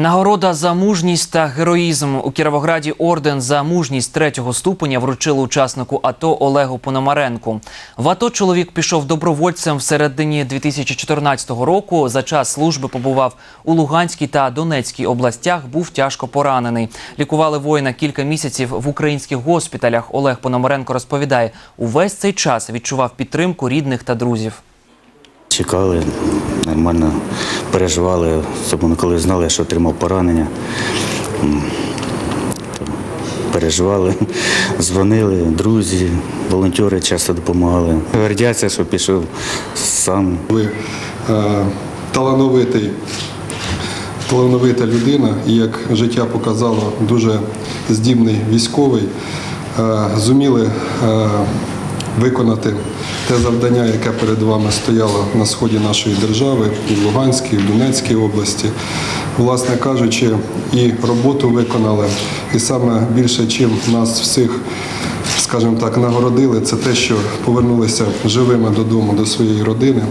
Нагорода за мужність та героїзм у Кіровограді орден за мужність третього ступеня вручили учаснику АТО Олегу Пономаренку. В АТО чоловік пішов добровольцем в середині 2014 року. За час служби побував у Луганській та Донецькій областях. Був тяжко поранений. Лікували воїна кілька місяців в українських госпіталях. Олег Пономаренко розповідає, увесь цей час відчував підтримку рідних та друзів. Чекали, нормально переживали, особливо коли знали, що отримав поранення. Переживали, дзвонили, друзі, волонтери часто допомагали. Гордяться, що пішов сам. Ви е, талановитий, талановита людина, і як життя показало, дуже здібний військовий, е, зуміли е, виконати те завдання, яке перед вами стояло на сході нашої держави, і в Луганській, і в Донецькій області. Власне кажучи, і роботу виконали, і саме більше, чим нас всіх скажімо так, нагородили, це те, що повернулися живими додому до своєї родини.